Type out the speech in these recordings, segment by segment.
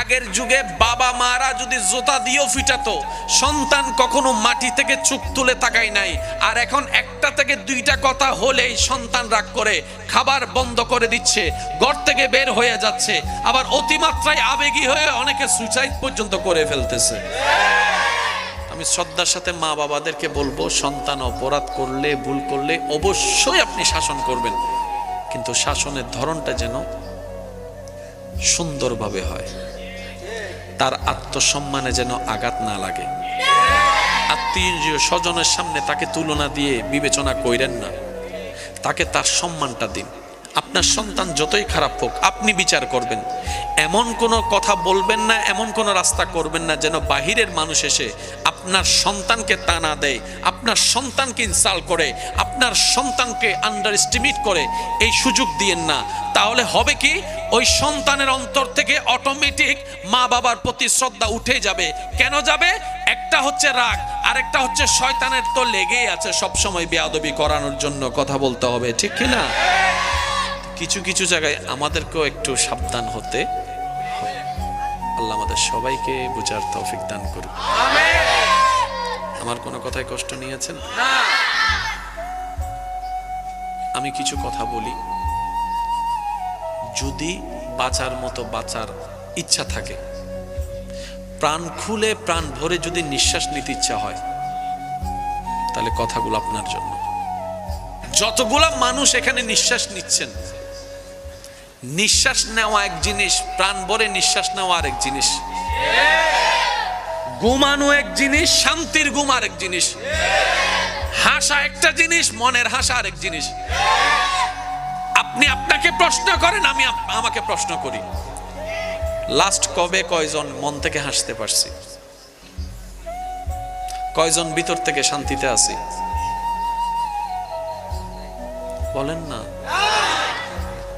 আগের যুগে বাবা মারা যদি জোতা দিয়েও ফিটাতো, সন্তান কখনো মাটি থেকে চোখ তুলে তাকায় নাই। আর এখন একটা থেকে দুইটা কথা হলেই সন্তান রাগ করে, খাবার বন্ধ করে দিচ্ছে, ঘর থেকে বের হয়ে যাচ্ছে, আবার অতিমাত্রায় আবেগী হয়ে অনেকে সুইসাইড পর্যন্ত করে ফেলতেছে। আমি শ্রদ্ধার সাথে মা বাবাদেরকে বলব, সন্তান অপরাধ করলে, ভুল করলে অবশ্যই আপনি শাসন করবেন। কিন্তু শাসনের ধরনটা যেন সুন্দরভাবে হয়। তার আত্মসম্মানে যেন আঘাত না লাগে। আত্মীয় স্বজনের সামনে তাকে তুলনা দিয়ে বিবেচনা কইরেন না। তাকে তার সম্মানটা দিন। আপনার সন্তান যতই খারাপ হোক, আপনি বিচার করবেন। এমন কোনো কথা বলবেন না, এমন কোনো রাস্তা করবেন না যেন বাহিরের মানুষ এসে আপনার সন্তানকে টানা দেয়, আপনার সন্তানকে ইনসাল করে, আপনার সন্তানকে আন্ডার এস্টিমেট করে। এই সুযোগ দিয়েন না। তাহলে হবে কি? ওই সন্তানের অন্তর থেকে অটোমেটিক মা বাবার প্রতি শ্রদ্ধা উঠে যাবে। কেন যাবে? একটা হচ্ছে রাগ আরেকটা হচ্ছে শয়তানের তো লেগেই আছে সব সময় বেয়াদবি করানোর জন্য কথা বলতে হবে ঠিক কি না? কিছু কিছু জায়গায় আমাদেরকেও একটু সাবধান হতে আল্লাহ আমাদের সবাইকে বুঝার তৌফিক দান করুন আমার কোনো কথায় কষ্ট নিয়েছেন? আমি কিছু কথা বলি। যদি বাঁচার মতো বাঁচার ইচ্ছা থাকে। প্রাণ খুলে প্রাণ ভরে যদি নিঃশ্বাস নিতে ইচ্ছা হয়, তাহলে কথাগুলো আপনার জন্য। যতগুলা মানুষ এখানে নিঃশ্বাস নিচ্ছেন, নিঃশ্বাস নেওয়া এক জিনিস, প্রাণ ভরে নিঃশ্বাস নেওয়া আরেক জিনিস। ঘুমানো এক জিনিস, শান্তির ঘুম আরেক জিনিস। হাসা একটা জিনিস, মনের হাসা আরেক জিনিস। আপনি আপনাকে প্রশ্ন করেন, আমি আমাকে প্রশ্ন করি। লাস্ট কবে কয়জন মন থেকে হাসতে পারছি? কয়জন ভিতর থেকে শান্তিতে আছি? বলেন না।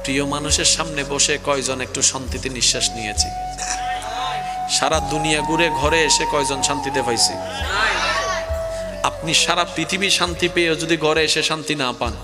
প্রিয় মানুষের সামনে বসে কয়জন একটু শান্তিতে নিঃশ্বাস নিয়েছি? সারা দুনিয়া ঘুরে ঘরে এসে কয়জন শান্তিতে পাইছি? আপনি সারা পৃথিবী শান্তি পেয়েও যদি ঘরে এসে শান্তি না পান